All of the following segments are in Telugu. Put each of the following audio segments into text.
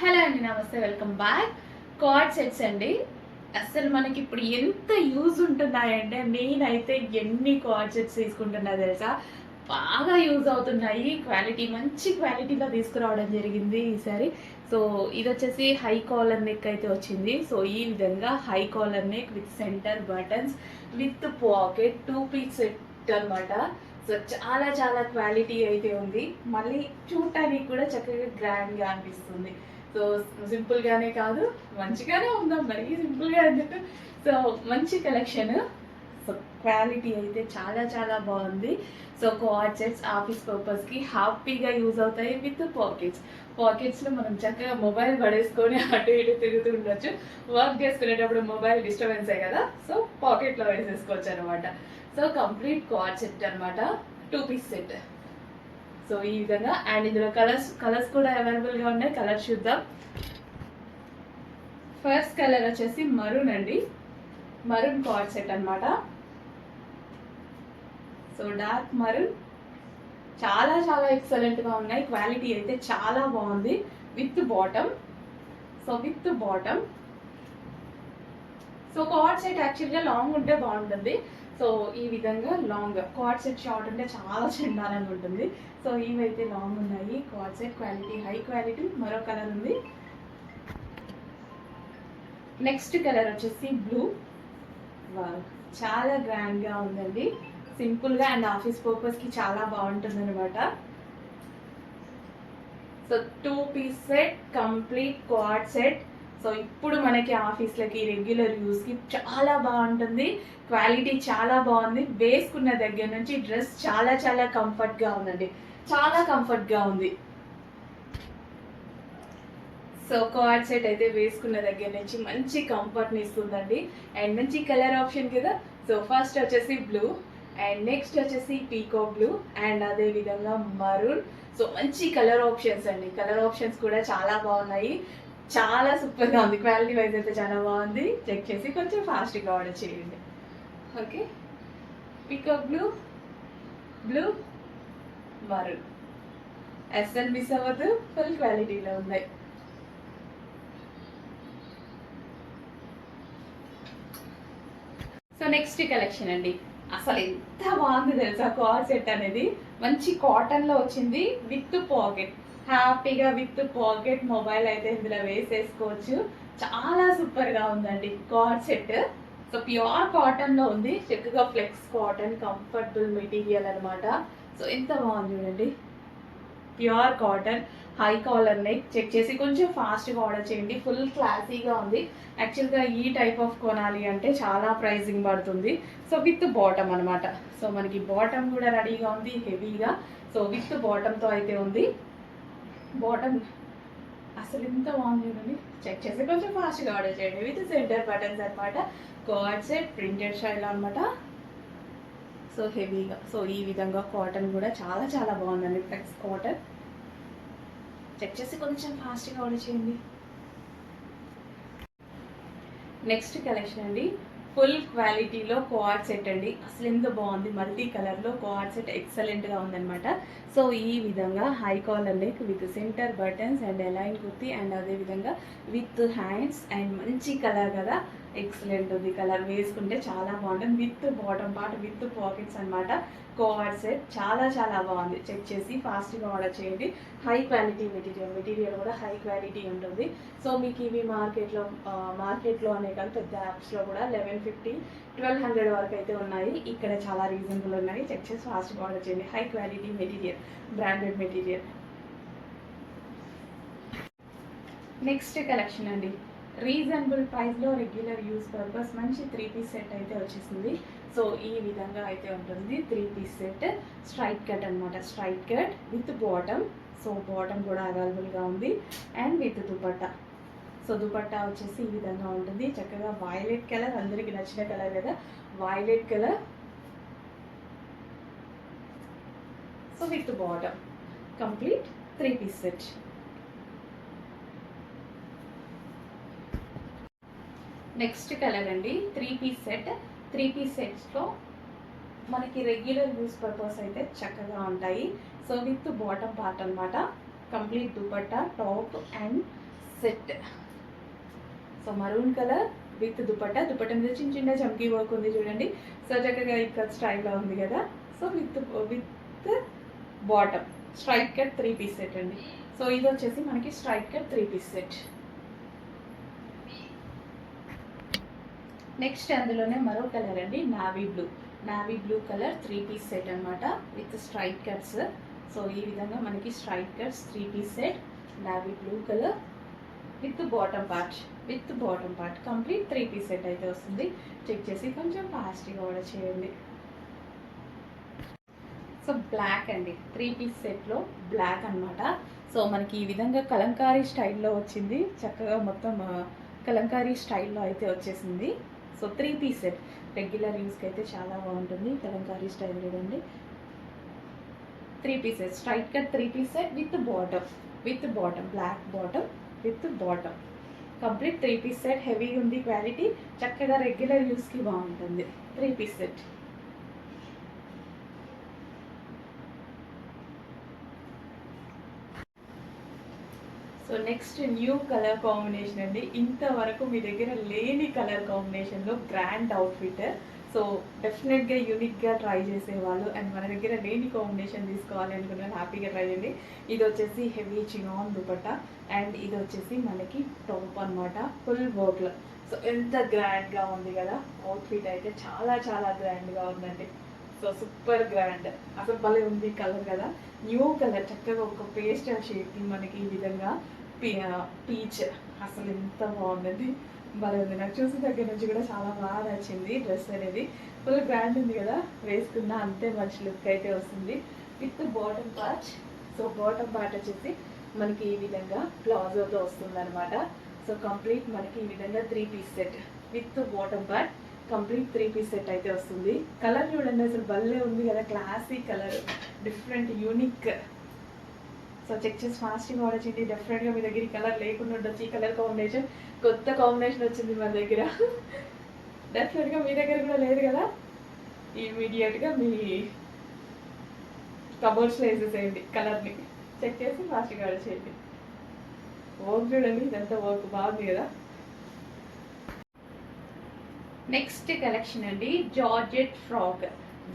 హలో అండి నమస్తే వెల్కమ్ బ్యాక్. కార్డ్ సెట్స్ అండి. అసలు మనకి ఇప్పుడు ఎంత యూజ్ ఉంటున్నాయంటే నేనైతే ఎన్ని కార్డ్ సెట్స్ తీసుకుంటున్నా తెలుసా? బాగా యూజ్ అవుతున్నాయి. క్వాలిటీ మంచి క్వాలిటీలో తీసుకురావడం జరిగింది ఈసారి. సో ఇది వచ్చేసి హై కాలర్ నెక్ అయితే వచ్చింది. సో ఈ విధంగా high collar neck with centre buttons with pocket two piece set అన్నమాట. సో చాలా చాలా క్వాలిటీ అయితే ఉంది. మళ్ళీ చూడటానికి కూడా చక్కగా గ్రాండ్గా అనిపిస్తుంది. సో సింపుల్గానే కాదు మంచిగానే ఉందాం మరి సింపుల్గా ఎందుకు? సో మంచి కలెక్షన్. సో క్వాలిటీ అయితే చాలా చాలా బాగుంది. సో కోఆర్చెట్స్ ఆఫీస్ పర్పస్కి హ్యాపీగా యూజ్ అవుతాయి విత్ పాకెట్స్. పాకెట్స్లో మనం చక్కగా మొబైల్ పడేసుకొని అటు ఇటు తిరుగుతూ ఉండొచ్చు. వర్క్ చేసుకునేటప్పుడు మొబైల్ డిస్టర్బెన్సే కదా? సో పాకెట్లో వేసేసుకోవచ్చు అనమాట సో కంప్లీట్ కోఆర్చెట్ అనమాట టూ పీస్ సెట్. సో ఈ విధంగా అండ్ ఇందులో కలర్స్ కలర్స్ కూడా అవైలబుల్గా ఉన్నాయి. కలర్స్ చూద్దాం. ఫస్ట్ కలర్ వచ్చేసి మరూన్ అండి. మరూన్ కార్డ్ సెట్ అన్నమాట. సో డార్క్ మరూన్ చాలా చాలా ఎక్సలెంట్గా ఉన్నాయి. క్వాలిటీ అయితే చాలా బాగుంది. With bottom so with bottom so cord set యాక్చువల్గా లాంగ్ ఉంటే బాగుంటుంది. సో ఈ విధంగా లాంగ్ కార్డ్ సెట్ షార్ట్ అంటే చాలా చెండాలని ఉంటుంది. సో ఇవైతే లాంగ్ ఉన్నాయి. Cord set quality high quality మరో కలర్ ఉంది. నెక్స్ట్ కలర్ వచ్చేసి బ్లూ చాలా గ్రాండ్గా ఉందండి. సింపుల్గా అండ్ ఆఫీస్ పర్పస్కి చాలా బాగుంటుంది అనమాట so two piece set complete quad set so ఇప్పుడు మనకి ఆఫీస్లకి రెగ్యులర్ యూస్కి చాలా బాగుంటుంది. క్వాలిటీ చాలా బాగుంది. వేసుకున్న దగ్గర నుంచి డ్రెస్ చాలా చాలా కంఫర్ట్గా ఉందండి. చాలా కంఫర్ట్గా ఉంది. సో కోఆర్డ్ సెట్ అయితే వేసుకున్న దగ్గర నుంచి మంచి కంఫర్ట్ని ఇస్తుందండి. అండ్ మంచి కలర్ ఆప్షన్ కదా. సో ఫస్ట్ వచ్చేసి బ్లూ అండ్ నెక్స్ట్ వచ్చేసి పీకో బ్లూ అండ్ అదే విధంగా మరూన్ సో మంచి కలర్ ఆప్షన్స్ అండి. కలర్ ఆప్షన్స్ కూడా చాలా బాగున్నాయి. చాలా సూపర్గా ఉంది. క్వాలిటీ వైజ్ అయితే చాలా బాగుంది. చెక్ చేసి కొంచెం ఫాస్ట్గా ఆర్డర్ చేయండి. Okay. Pickup blue blue maroon S L miss అవ్వదు. ఫుల్ క్వాలిటీలో ఉన్నాయి. సో నెక్స్ట్ కలెక్షన్ అండి. అసలు ఎంత బాగుంది తెలుసా? కార్ సెట్ అనేది. మంచి కాటన్లో వచ్చింది. With pocket. హ్యాపీగా విత్ పాకెట్ మొబైల్ అయితే ఇందులో వేసేసుకోవచ్చు. చాలా సూపర్గా ఉందండి కార్ సెట్. సో ప్యూర్ కాటన్లో ఉంది. చక్కగా ఫ్లెక్స్ కాటన్ కంఫర్టబుల్ మెటీరియల్ అనమాట సో ఎంత బాగుంది చూడండి. Pure cotton high collar neck. Check చేసి కొంచెం ఫాస్ట్గా ఆర్డర్ చేయండి. ఫుల్ క్లాసీగా ఉంది. యాక్చువల్గా ఈ టైప్ ఆఫ్ కొనాలి అంటే చాలా ప్రైజింగ్ పడుతుంది. సో విత్ బాటమ్ అనమాట సో మనకి బాటమ్ కూడా రెడీగా ఉంది హెవీగా. సో విత్ బాటమ్తో అయితే ఉంది. బాటమ్ అసలు ఎంత బాగుంది చూడండి. చెక్ చేసి కొంచెం ఫాస్ట్గా ఆర్డర్ చేయండి. విత్ సెంటర్ బటన్స్ అనమాట కార్డ్ సెట్ ప్రింటెడ్ స్టైల్ అనమాట సో హెవీగా సో ఈ విధంగా కాటన్ కూడా చాలా చాలా బాగుందండి. ఫ్లెక్స్ కాటన్ చెక్ చేసి కొంచెం ఫాస్ట్గా ఆర్డర్ చేయండి. నెక్స్ట్ కలెక్షన్ అండి. ఫుల్ క్వాలిటీలో కోఆర్డ్ సెట్ అండి. అసలు ఎంత బాగుంది. మల్టీ కలర్లో కోఆర్డ్ సెట్ ఎక్సలెంట్గా ఉందన్నమాట. సో ఈ విధంగా high collar neck with centre buttons and A line kurti and అదే విధంగా విత్ హ్యాండ్స్ అండ్ మంచి కలర్ కదా. ఎక్సలెంట్ ఉంది. కలర్ వేసుకుంటే చాలా బాగుంటుంది. With bottom part with pockets అనమాట కోఆర్డ్ సెట్ చాలా చాలా బాగుంది. చెక్ చేసి ఫాస్ట్గా ఆర్డర్ చేయండి. హై క్వాలిటీ మెటీరియల్ మెటీరియల్ కూడా హై క్వాలిటీ ఉంటుంది. సో మీకు ఇవి మార్కెట్లో మార్కెట్లో అనే కాదు పెద్ద యాప్స్లో కూడా లెవెన్ ఫిఫ్టీ ట్వెల్వ్ హండ్రెడ్ వరకు అయితే ఉన్నాయి. ఇక్కడ చాలా రీజనబుల్ ఉన్నాయి. చెక్ చేసి ఫాస్ట్గా ఆర్డర్ చేయండి. High quality material branded material next collection అండి. రీజనబుల్ ప్రైస్లో రెగ్యులర్ యూస్ పర్పస్ మంచి త్రీ పీస్ సెట్ అయితే వచ్చేసింది. సో ఈ విధంగా అయితే ఉంటుంది. Three piece set straight cut అనమాట straight cut with bottom. So bottom కూడా అవైలబుల్గా ఉంది. And with dupatta. So dupatta వచ్చేసి ఈ విధంగా ఉంటుంది. చక్కగా వైలెట్ కలర్ అందరికీ నచ్చిన కలర్ కదా. Violet colour. So with bottom. Complete three piece set. Next colour అండి three piece set. Three piece సెట్స్లో మనకి రెగ్యులర్ యూస్ పర్పస్ అయితే చక్కగా ఉంటాయి. సో విత్ బాటమ్ పార్ట్ అన్నమాట. Complete dupatta top and set so maroon colour with dupatta dupatta మీద చిన్న చిన్న చమ్కీ వర్క్ ఉంది చూడండి. సో చక్కగా ఇక్కడ స్టైల్లో ఉంది కదా. So with with bottom strike cut three piece set అండి. సో ఇది వచ్చేసి మనకి strike cut three piece set next అందులోనే మరో కలర్ అండి navy blue navy blue colour three piece set అన్నమాట విత్ స్ట్రైట్ కట్స్ సో ఈ విధంగా మనకి straight cuts three piece set navy blue colour with bottom part with bottom part complete three piece set అయితే వస్తుంది. చెక్ చేసి కొంచెం ఫాస్ట్గా ఆర్డర్ చేయండి. సో బ్లాక్ అండి. త్రీ పీస్ సెట్లో బ్లాక్ అన్నమాట. సో మనకి ఈ విధంగా కలంకారీ స్టైల్లో వచ్చింది. చక్కగా మొత్తం కలంకారీ స్టైల్లో అయితే వచ్చేసింది. So three piece set. Regular యూస్కి అయితే చాలా బాగుంటుంది. తెలంగాణ స్టైల్ చూడండి. Three pieces straight cut three piece set with bottom with bottom black bottom with bottom complete three piece set heavy ఉంది క్వాలిటీ చక్కగా రెగ్యులర్ యూస్కి బాగుంటుంది. Three piece set so next new colour combination అండి. ఇంతవరకు మీ దగ్గర లేని కలర్ కాంబినేషన్లో గ్రాండ్ అవుట్ఫిట్ సో డెఫినెట్గా యూనిక్గా ట్రై చేసేవాళ్ళు. అండ్ మన దగ్గర లేని కాంబినేషన్ తీసుకోవాలి అనుకున్నాను హ్యాపీగా ట్రై చేయండి. ఇది వచ్చేసి హెవీ చినాన్ దుపట్టా. అండ్ ఇది వచ్చేసి మనకి టాప్ అన్నమాట. ఫుల్ వర్క్లో సో ఎంత గ్రాండ్గా ఉంది కదా. అవుట్ఫిట్ అయితే చాలా చాలా గ్రాండ్గా ఉందండి. సో సూపర్ గ్రాండ్ అసలు భలే ఉంది కలర్ కదా. న్యూ కలర్ చక్కగా ఒక పేస్టల్ షేడ్కి మనకి ఈ విధంగా పీచ్ అసలు ఎంత బాగుందండి. భలే ఉంది. నాకు చూసిన దగ్గర నుంచి కూడా చాలా బాగా నచ్చింది డ్రెస్ అనేది. ఫుల్ గ్రాండ్ ఉంది కదా. వేసుకున్న అంతే మంచి లుక్ అయితే వస్తుంది. With bottom part so bottom part వచ్చేసి మనకి ఈ విధంగా ప్లాజోతో వస్తుంది అనమాట సో కంప్లీట్ మనకి ఈ విధంగా three piece set with bottom part complete three piece set అయితే వస్తుంది. కలర్ చూడండి. అసలు భలే ఉంది కదా. Classic colour different unique so check చేసి ఫాస్టింగ్ ఆర్డర్ చేయండి డెఫినెట్గా మీ దగ్గర ఈ కలర్ లేకుండా ఉండొచ్చు. ఈ కలర్ కాంబినేషన్ కొత్త కాంబినేషన్ వచ్చింది మన దగ్గర. డెఫినెట్గా మీ దగ్గర కూడా లేదు కదా? ఇమీడియట్గా మీ కబోర్డ్స్లో వేసేసేయండి కలర్ని చెక్ చేసి ఫాస్టింగ్ ఆర్డర్ చేయండి. వర్క్ చూడండి ఇదంతా వర్క్ బాగుంది కదా? నెక్స్ట్ కలెక్షన్ అండి georgette frock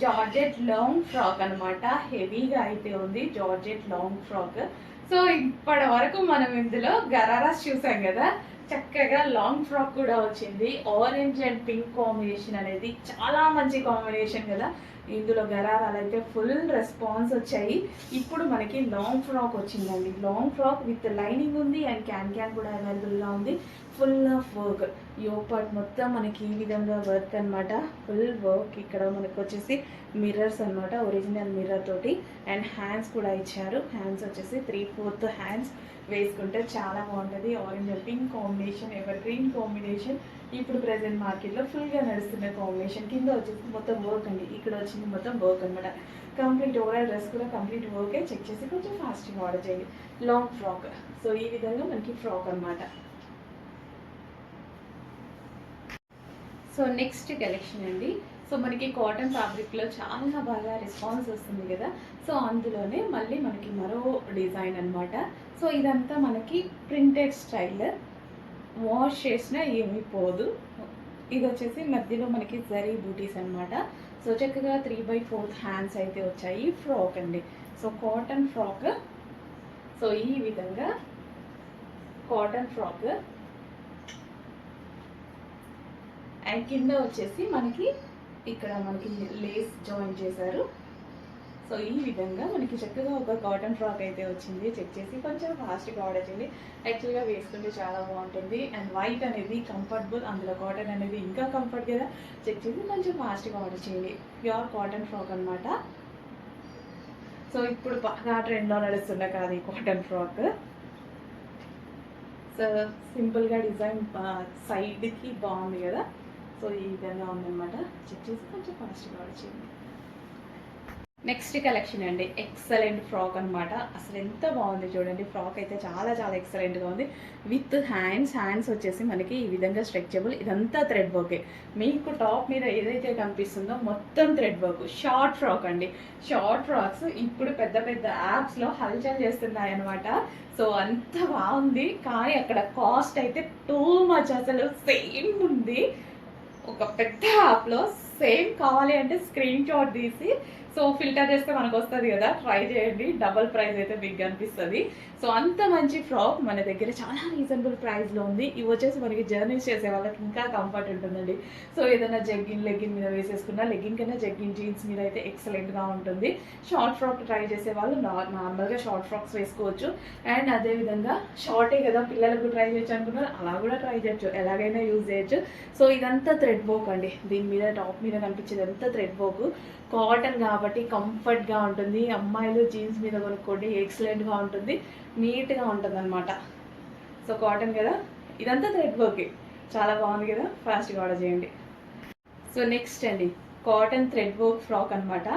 georgette long frock అన్నమాట. హెవీగా అయితే ఉంది జార్జెట్ లాంగ్ ఫ్రాక్. సో ఇప్పటి వరకు మనం ఇందులో గరారాస్ చూసాం కదా. చక్కగా లాంగ్ ఫ్రాక్ కూడా వచ్చింది. ఆరెంజ్ అండ్ పింక్ కాంబినేషన్ అనేది చాలా మంచి కాంబినేషన్ కదా. ఇందులో గరారాలు అయితే ఫుల్ రెస్పాన్స్ వచ్చాయి. ఇప్పుడు మనకి లాంగ్ ఫ్రాక్ వచ్చిందండి. లాంగ్ ఫ్రాక్ విత్ లైనింగ్ ఉంది అండ్ క్యాన్ క్యాన్ కూడా అవైలబుల్గా ఉంది. ఫుల్ ఆఫ్ వర్క్ యోపాట్ మొత్తం మనకి ఈ విధంగా వర్క్ అన్నమాట. ఫుల్ వర్క్ ఇక్కడ మనకు వచ్చేసి మిర్రర్స్ అన్నమాట. ఒరిజినల్ మిర్రర్ తోటి. అండ్ హ్యాండ్స్ కూడా ఇచ్చారు. హ్యాండ్స్ వచ్చేసి త్రీ ఫోర్త్ హ్యాండ్స్ వేసుకుంటే చాలా బాగుంటుంది. Orange and pink combination evergreen combination ఇప్పుడు ప్రజెంట్ మార్కెట్లో ఫుల్గా నడుస్తున్న కాంబినేషన్ కింద వచ్చేసి మొత్తం వర్క్ అండి. ఇక్కడ వచ్చింది మొత్తం వర్క్ అనమాట కంప్లీట్ ఓవరాల్ డ్రెస్ కూడా కంప్లీట్ వర్కే చెక్ చేసి కొంచెం ఫాస్ట్గా ఆర్డర్ చేయండి. లాంగ్ ఫ్రాక్ సో ఈ విధంగా మనకి ఫ్రాక్ అన్నమాట. సో నెక్స్ట్ కలెక్షన్ అండి. సో మనకి కాటన్ ఫ్యాబ్రిక్లో చాలా బాగా రెస్పాన్స్ వస్తుంది కదా. సో అందులోనే మళ్ళీ మనకి మరో డిజైన్ అన్నమాట. సో ఇదంతా మనకి ప్రింటెడ్ స్టైల్ వాష్ చేసినా ఏమీ పోదు. ఇది వచ్చేసి మధ్యలో మనకి జరీ బూటీస్ అన్నమాట. సో చక్కగా త్రీ బై ఫోర్త్ హ్యాండ్స్ అయితే వచ్చాయి. ఫ్రాక్ అండి. So cotton frock. సో ఈ విధంగా కాటన్ ఫ్రాక్. అండ్ కింద వచ్చేసి మనకి ఇక్కడ మనకి లేస్ జాయిన్ చేశారు. సో ఈ విధంగా మనకి చక్కగా ఒక కాటన్ ఫ్రాక్ అయితే వచ్చింది. చెక్ చేసి కొంచెం ఫాస్ట్గా ఆర్డర్ చేయండి. యాక్చువల్గా వేసుకుంటే చాలా బాగుంటుంది. అండ్ వైట్ అనేది కంఫర్టబుల్ అందులో కాటన్ అనేది ఇంకా కంఫర్ట్ కదా. చెక్ చేసి కొంచెం ఫాస్ట్గా ఆర్డర్ చేయండి. ప్యూర్ కాటన్ ఫ్రాక్ అనమాట సో ఇప్పుడు బాగా ట్రెండ్లో నడుస్తున్న కాదు ఈ కాటన్ ఫ్రాక్ సో సింపుల్గా డిజైన్ సైడ్కి బాగుంది కదా. సో ఈ విధంగా ఉందన్నమాట. చెక్ చేసి కొంచెం ఫాస్ట్గా ఆర్డర్ చేయండి. నెక్స్ట్ కలెక్షన్ అండి ఎక్సలెంట్ ఫ్రాక్ అన్నమాట. అసలు ఎంత బాగుంది చూడండి ఫ్రాక్ అయితే చాలా చాలా ఎక్సలెంట్గా ఉంది. విత్ హ్యాండ్స్ హ్యాండ్స్ వచ్చేసి మనకి ఈ విధంగా స్ట్రెచబుల్ ఇదంతా థ్రెడ్ వర్కే మీకు టాప్ మీద ఏదైతే కనిపిస్తుందో మొత్తం థ్రెడ్ వర్క్ షార్ట్ ఫ్రాక్ అండి. షార్ట్ ఫ్రాక్స్ ఇప్పుడు పెద్ద పెద్ద యాప్స్లో హల్చల్ చేస్తున్నాయి అనమాట సో అంత బాగుంది. కానీ అక్కడ కాస్ట్ అయితే టూ మచ్ అసలు సేమ్ ఉంది. ఒక పెద్ద యాప్లో సేమ్ కావాలి అంటే స్క్రీన్ షాట్ తీసి సో ఫిల్టర్ చేస్తే మనకు వస్తుంది కదా? ట్రై చేయండి. డబల్ ప్రైస్ అయితే బిగ్ అనిపిస్తుంది. సో అంత మంచి ఫ్రాక్ మన దగ్గర చాలా రీజనబుల్ ప్రైస్లో ఉంది. ఇవి వచ్చేసి మనకి జర్నీస్ చేసే వాళ్ళకి ఇంకా కంఫర్ట్ ఉంటుందండి. సో ఏదైనా జగ్గిన్ లెగ్గిన్ మీద వేసేసుకున్నా లెగ్గిన్ కన్నా జగ్గిన్ జీన్స్ మీద అయితే ఎక్సలెంట్గా ఉంటుంది. షార్ట్ ఫ్రాక్ ట్రై చేసే వాళ్ళు నార్మల్గా షార్ట్ ఫ్రాక్స్ వేసుకోవచ్చు. అండ్ అదేవిధంగా షార్టే కదా పిల్లలకు ట్రై చేయొచ్చు అనుకున్నారు. అలా కూడా ట్రై చేయొచ్చు. ఎలాగైనా యూజ్ చేయొచ్చు. సో ఇదంతా థ్రెడ్ వర్క్ అండి. దీని మీద టాప్ మీద కనిపించేది అంతా థ్రెడ్ వర్క్ కాటన్ కాబట్టి కంఫర్ట్గా ఉంటుంది. అమ్మాయిలు జీన్స్ మీద కొనుక్కోండి ఎక్సలెంట్గా ఉంటుంది. నీట్గా ఉంటుంది అనమాట సో కాటన్ కదా? ఇదంతా థ్రెడ్ వర్కే. చాలా బాగుంది కదా? ఫాస్ట్గా ఆర్డర్ చేయండి. సో నెక్స్ట్ అండి కాటన్ థ్రెడ్ వర్క్ ఫ్రాక్ అన్నమాట.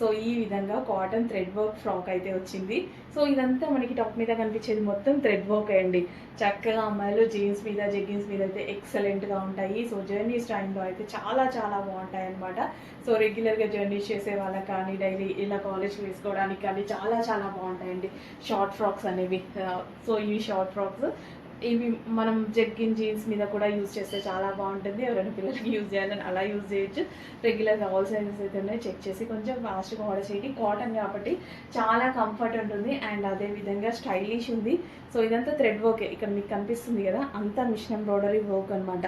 సో ఈ విధంగా కాటన్ థ్రెడ్ వర్క్ ఫ్రాక్ అయితే వచ్చింది. సో ఇదంతా మనకి టాప్ మీద కనిపించేది మొత్తం థ్రెడ్ వర్క్ అండి. చక్కగా అమ్మాయిలు జీన్స్ మీద జెగ్గిన్స్ మీద అయితే ఎక్సలెంట్గా ఉంటాయి. సో జర్నీస్ టైంలో అయితే చాలా చాలా బాగుంటాయి అనమాట సో రెగ్యులర్గా జర్నీస్ చేసే వాళ్ళకి కానీ డైలీ ఇలా కాలేజ్ వేసుకోవడానికి కానీ చాలా చాలా బాగుంటాయండి. షార్ట్ ఫ్రాక్స్ అనేవి. సో ఇవి షార్ట్ ఫ్రాక్స్ ఇవి మనం జగ్గిన్ జీన్స్ మీద కూడా యూజ్ చేస్తే చాలా బాగుంటుంది. ఎవరైనా పిల్లలకి యూజ్ చేయాలని అలా యూజ్ చేయొచ్చు. రెగ్యులర్గా ఆల్ సైజెస్ అయితే ఉన్నాయి. చెక్ చేసి కొంచెం ఫాస్ట్గా ఆర్డర్ చేయండి. కాటన్ కాబట్టి చాలా కంఫర్ట్ ఉంటుంది. అండ్ అదే విధంగా స్టైలిష్ ఉంది. సో ఇదంతా థ్రెడ్ వర్కే ఇక్కడ మీకు కనిపిస్తుంది కదా అంతా మిషన్ ఎంబ్రాయిడరీ వర్క్ అనమాట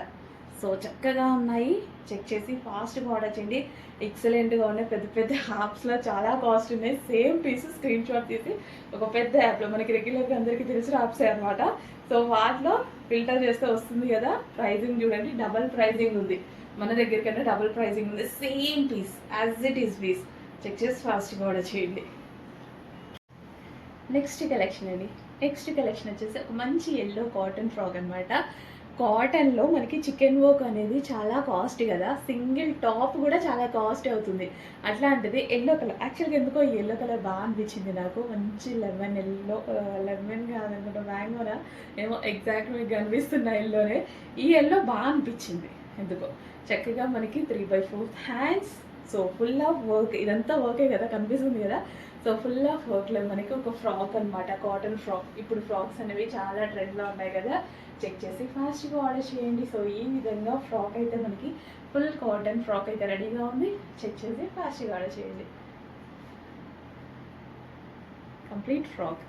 సో చక్కగా ఉన్నాయి. చెక్ చేసి ఫాస్ట్గా ఆర్డర్ చేయండి. ఎక్సలెంట్గా ఉన్నాయి. పెద్ద పెద్ద యాప్స్లో చాలా కాస్ట్ ఉన్నాయి. సేమ్ పీస్ స్క్రీన్ షాట్ తీసి ఒక పెద్ద యాప్లో మనకి రెగ్యులర్గా అందరికీ తెలిసిన యాప్సే అనమాట సో వాటిలో ఫిల్టర్ చేస్తే వస్తుంది కదా? ప్రైజింగ్ చూడండి. డబల్ ప్రైజింగ్ ఉంది. మన దగ్గర కన్నా డబుల్ ప్రైజింగ్ ఉంది. Same piece as it is piece check చేసి ఫాస్ట్గా ఆర్డర్ చేయండి. నెక్స్ట్ కలెక్షన్ అండి. నెక్స్ట్ కలెక్షన్ వచ్చేసి ఒక మంచి ఎల్లో కాటన్ ఫ్రాక్ అనమాట కాటన్లో మనకి చికెన్ వర్క్ అనేది చాలా కాస్ట్ కదా. సింగిల్ టాప్ కూడా చాలా కాస్ట్ అవుతుంది. అట్లాంటిది ఎల్లో కలర్ యాక్చువల్గా ఎందుకో ఎల్లో కలర్ బాగా అనిపించింది నాకు. మంచి లెమన్ ఎల్లో లెమన్ కాదనుకుంటా మ్యాంగోనా ఏమో ఎగ్జాక్ట్ మీకు కనిపిస్తున్న ఎల్లోనే. ఈ ఎల్లో బాగా అనిపించింది ఎందుకో. చక్కగా మనకి three by fourth hands. So full of work. ఇదంతా వర్కే కదా కనిపిస్తుంది కదా. సో ఫుల్ ఆఫ్ వర్క్లో మనకి ఒక ఫ్రాక్ అన్నమాట కాటన్ ఫ్రాక్. ఇప్పుడు ఫ్రాక్స్ అనేవి చాలా ట్రెండ్లో ఉన్నాయి కదా. చెక్ చేసి ఫాస్ట్గా ఆర్డర్ చేయండి. సో ఈ విధంగా ఫ్రాక్ అయితే మనకి ఫుల్ కాటన్ ఫ్రాక్ అయితే రెడీగా ఉంది. చెక్ చేసి ఫాస్ట్గా ఆర్డర్ చేయండి. Complete frock.